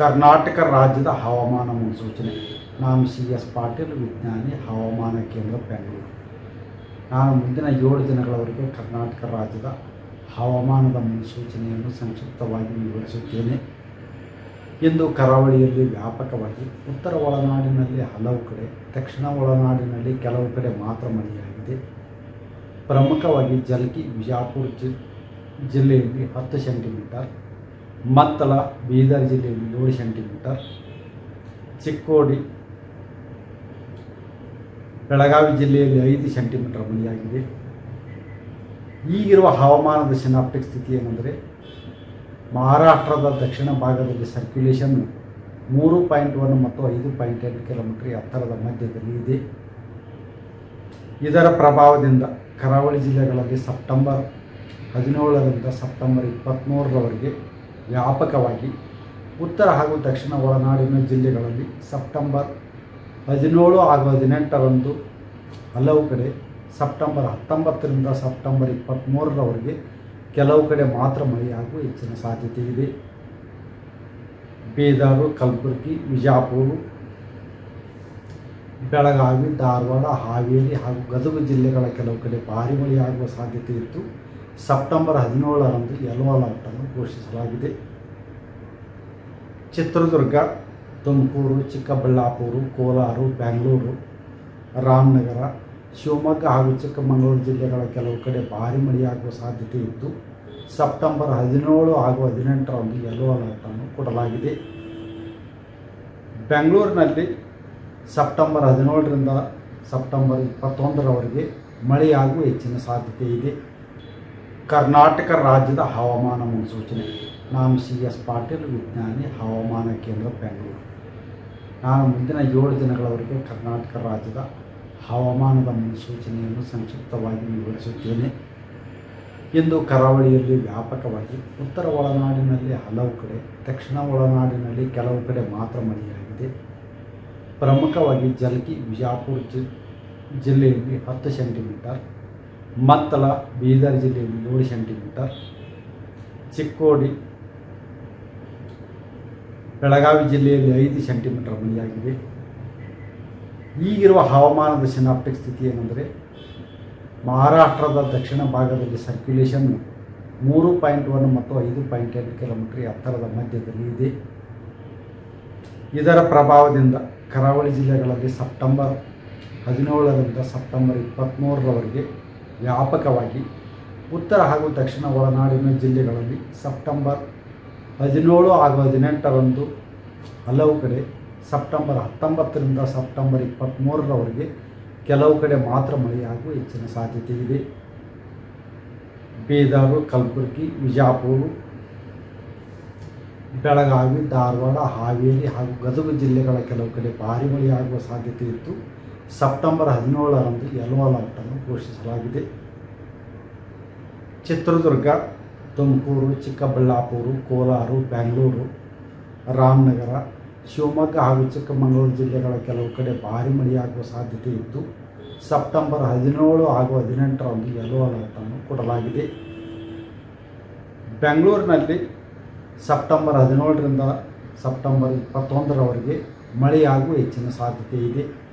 ಕರ್ನಾಟಕ ರಾಜ್ಯದ ಹವಾಮಾನ ಮುನ್ಸೂಚನೆ. ನಾನು ಸಿ ಎಸ್ ಪಾಟೀಲ್, ವಿಜ್ಞಾನಿ, ಹವಾಮಾನ ಕೇಂದ್ರ ಬೆಂಗಳೂರು. ನಾನು ಮುಂದಿನ ಏಳು ದಿನಗಳವರೆಗೆ ಕರ್ನಾಟಕ ರಾಜ್ಯದ ಹವಾಮಾನದ ಮುನ್ಸೂಚನೆಯನ್ನು ಸಂಕ್ಷಿಪ್ತವಾಗಿ ವಿವರಿಸುತ್ತೇನೆ. ಇಂದು ಕರಾವಳಿಯಲ್ಲಿ ವ್ಯಾಪಕವಾಗಿ ಉತ್ತರ ಒಳನಾಡಿನಲ್ಲಿ ಹಲವು ಕಡೆ, ದಕ್ಷಿಣ ಒಳನಾಡಿನಲ್ಲಿ ಕೆಲವು ಕಡೆ ಮಾತ್ರ ಮಳೆಯಾಗಿದೆ. ಪ್ರಮುಖವಾಗಿ ಜಲ್ಕಿ ವಿಜಾಪುರ ಜಿ ಜಿಲ್ಲೆಯಲ್ಲಿ ಹತ್ತು ಸೆಂಟಿಮೀಟರ್ ಮತ್ತಳ ಬೀದರ್ ಜಿಲ್ಲೆಯಲ್ಲಿ ಏಳು ಸೆಂಟಿಮೀಟರ್, ಚಿಕ್ಕೋಡಿ, ಬೆಳಗಾವಿ ಜಿಲ್ಲೆಯಲ್ಲಿ ಐದು ಸೆಂಟಿಮೀಟರ್ ಮಳೆಯಾಗಿದೆ ಈಗಿರುವ ಹವಾಮಾನದ ಸಿನಾಪ್ಟಿಕ್ ಸ್ಥಿತಿ ಏನೆಂದರೆ, ಮಹಾರಾಷ್ಟ್ರದ ದಕ್ಷಿಣ ಭಾಗದಲ್ಲಿ ಸರ್ಕ್ಯುಲೇಷನ್ ಮೂರು ಪಾಯಿಂಟ್ ಒನ್ ಮತ್ತು ಐದು ಪಾಯಿಂಟ್ ಎರಡು ಕಿಲೋಮೀಟರ್ ಎತ್ತರದ ಮಧ್ಯದಲ್ಲಿ ಇದೆ. ಇದರ ಪ್ರಭಾವದಿಂದ ಕರಾವಳಿ ಜಿಲ್ಲೆಗಳಲ್ಲಿ ಸೆಪ್ಟೆಂಬರ್ ಹದಿನೇಳರಿಂದ ಸೆಪ್ಟೆಂಬರ್ ಇಪ್ಪತ್ತ್ಮೂರರವರೆಗೆ ವ್ಯಾಪಕವಾಗಿ ಉತ್ತರ ಹಾಗೂ ದಕ್ಷಿಣ ಒಳನಾಡಿನ ಜಿಲ್ಲೆಗಳಲ್ಲಿ ಸೆಪ್ಟೆಂಬರ್ ಹದಿನೇಳು ಹಾಗೂ ಹದಿನೆಂಟರಂದು ಹಲವು ಕಡೆ ಸೆಪ್ಟೆಂಬರ್ ಹತ್ತೊಂಬತ್ತರಿಂದ ಸೆಪ್ಟೆಂಬರ್ ಇಪ್ಪತ್ತ್ಮೂರರವರೆಗೆ ಕೆಲವು ಕಡೆ ಮಾತ್ರ ಮಳೆಯಾಗುವ ಹೆಚ್ಚಿನ ಸಾಧ್ಯತೆ ಇದೆ. ಬೀದರು, ಕಲಬುರಗಿ ವಿಜಾಪುರ ಬೆಳಗಾವಿ, ಧಾರವಾಡ, ಹಾವೇರಿ ಹಾಗೂ ಗದಗ ಜಿಲ್ಲೆಗಳ ಕೆಲವು ಕಡೆ ಭಾರಿ ಮಳೆಯಾಗುವ ಸಾಧ್ಯತೆ ಇದ್ದು ಸೆಪ್ಟೆಂಬರ್ ಹದಿನೇಳರಂದು ಅಲರ್ಟನ್ನು ಘೋಷಿಸಲಾಗಿದೆ. ಚಿತ್ರದುರ್ಗ, ತುಮಕೂರು, ಚಿಕ್ಕಬಳ್ಳಾಪುರ, ಕೋಲಾರ ಬೆಂಗಳೂರು ರಾಮನಗರ, ಶಿವಮೊಗ್ಗ ಹಾಗೂ ಚಿಕ್ಕಮಗಳೂರು ಜಿಲ್ಲೆಗಳ ಕೆಲವು ಕಡೆ ಭಾರಿ ಮಳೆಯಾಗುವ ಸಾಧ್ಯತೆ ಇದ್ದು, ಸೆಪ್ಟೆಂಬರ್ ಹದಿನೇಳು ಹಾಗೂ ಹದಿನೆಂಟರಂದು ಯೆಲ್ಲೋ ಅಲರ್ಟನ್ನು ಕೊಡಲಾಗಿದೆ. ಬೆಂಗಳೂರಿನಲ್ಲಿ ಸೆಪ್ಟೆಂಬರ್ ಹದಿನೇಳರಿಂದ ಸೆಪ್ಟೆಂಬರ್ ಇಪ್ಪತ್ತೊಂದರವರೆಗೆ ಮಳೆಯಾಗುವ ಹೆಚ್ಚಿನ ಸಾಧ್ಯತೆ ಇದೆ. ಕರ್ನಾಟಕ ರಾಜ್ಯದ ಹವಾಮಾನ ಮುನ್ಸೂಚನೆ. ನಾನು ಸಿ ಎಸ್ ಪಾಟೀಲ್, ವಿಜ್ಞಾನಿ, ಹವಾಮಾನ ಕೇಂದ್ರ, ಬೆಂಗಳೂರು. ನಾನು ಮುಂದಿನ ಏಳು ದಿನಗಳವರೆಗೆ ಕರ್ನಾಟಕ ರಾಜ್ಯದ ಹವಾಮಾನದ ಮುನ್ಸೂಚನೆಯನ್ನು ಸಂಕ್ಷಿಪ್ತವಾಗಿ ವಿವರಿಸುತ್ತೇನೆ. ಇಂದು ಕರಾವಳಿಯಲ್ಲಿ ವ್ಯಾಪಕವಾಗಿ ಉತ್ತರ ಒಳನಾಡಿನಲ್ಲಿ ಹಲವು ಕಡೆ, ದಕ್ಷಿಣ ಒಳನಾಡಿನಲ್ಲಿ ಕೆಲವು ಕಡೆ ಮಾತ್ರ ಮಳೆಯಾಗಿದೆ. ಪ್ರಮುಖವಾಗಿ ಜಲ್ಕಿ ವಿಜಾಪುರ ಜಿಲ್ಲೆಯಲ್ಲಿ ಹತ್ತು ಸೆಂಟಿಮೀಟರ್ ಮತ್ತಳ ಬೀದರ್ ಜಿಲ್ಲೆಯಲ್ಲಿ ಏಳು ಸೆಂಟಿಮೀಟರ್, ಚಿಕ್ಕೋಡಿ, ಬೆಳಗಾವಿ ಜಿಲ್ಲೆಯಲ್ಲಿ ಐದು ಸೆಂಟಿಮೀಟರ್ ಮಳೆಯಾಗಿದೆ ಈಗಿರುವ ಹವಾಮಾನದ ಸಿನಾಪ್ಟಿಕ್ ಸ್ಥಿತಿ ಏನೆಂದರೆ, ಮಹಾರಾಷ್ಟ್ರದ ದಕ್ಷಿಣ ಭಾಗದಲ್ಲಿ ಸರ್ಕ್ಯುಲೇಷನ್ ಮೂರು ಪಾಯಿಂಟ್ ಒನ್ ಮತ್ತು ಐದು ಪಾಯಿಂಟ್ ಎರಡು ಕಿಲೋಮೀಟರ್ ಎತ್ತರದ ಮಧ್ಯದಲ್ಲಿ ಇದೆ. ಇದರ ಪ್ರಭಾವದಿಂದ ಕರಾವಳಿ ಜಿಲ್ಲೆಗಳಲ್ಲಿ ಸೆಪ್ಟೆಂಬರ್ ಹದಿನೇಳರಿಂದ ಸೆಪ್ಟೆಂಬರ್ ಇಪ್ಪತ್ತ್ಮೂರರವರೆಗೆ ವ್ಯಾಪಕವಾಗಿ ಉತ್ತರ ಹಾಗೂ ದಕ್ಷಿಣ ಒಳನಾಡಿನ ಜಿಲ್ಲೆಗಳಲ್ಲಿ ಸೆಪ್ಟೆಂಬರ್ ಹದಿನೇಳು ಹಾಗೂ ಹದಿನೆಂಟರಂದು ಹಲವು ಕಡೆ ಸೆಪ್ಟೆಂಬರ್ ಹತ್ತೊಂಬತ್ತರಿಂದ ಸೆಪ್ಟೆಂಬರ್ ಇಪ್ಪತ್ತ್ಮೂರರವರೆಗೆ ಕೆಲವು ಕಡೆ ಮಾತ್ರ ಮಳೆಯಾಗುವ ಹೆಚ್ಚಿನ ಸಾಧ್ಯತೆ ಇದೆ. ಬೀದರು, ಕಲಬುರಗಿ, ವಿಜಾಪುರ, ಬೆಳಗಾವಿ, ಧಾರವಾಡ, ಹಾವೇರಿ ಹಾಗೂ ಗದಗ ಜಿಲ್ಲೆಗಳ ಕೆಲವು ಕಡೆ ಭಾರಿ ಮಳೆಯಾಗುವ ಸಾಧ್ಯತೆ ಇದ್ದು ಸೆಪ್ಟೆಂಬರ್ ಹದಿನೇಳರಂದು ಯೆಲ್ಲೋ ಅಲರ್ಟನ್ನು ಘೋಷಿಸಲಾಗಿದೆ. ಚಿತ್ರದುರ್ಗ, ತುಮಕೂರು, ಚಿಕ್ಕಬಳ್ಳಾಪುರ, ಕೋಲಾರ ಬೆಂಗಳೂರು ರಾಮನಗರ, ಶಿವಮೊಗ್ಗ ಹಾಗೂ ಚಿಕ್ಕಮಗಳೂರು ಜಿಲ್ಲೆಗಳ ಕೆಲವು ಕಡೆ ಭಾರಿ ಮಳೆಯಾಗುವ ಸಾಧ್ಯತೆ ಇದ್ದು, ಸೆಪ್ಟೆಂಬರ್ ಹದಿನೇಳು ಹಾಗೂ ಹದಿನೆಂಟರಂದು ಯೆಲ್ಲೋ ಅಲರ್ಟನ್ನು ಕೊಡಲಾಗಿದೆ. ಬೆಂಗಳೂರಿನಲ್ಲಿ ಸೆಪ್ಟೆಂಬರ್ ಹದಿನೇಳರಿಂದ ಸೆಪ್ಟೆಂಬರ್ ಇಪ್ಪತ್ತೊಂದರವರೆಗೆ ಮಳೆಯಾಗುವ ಹೆಚ್ಚಿನ ಸಾಧ್ಯತೆ ಇದೆ.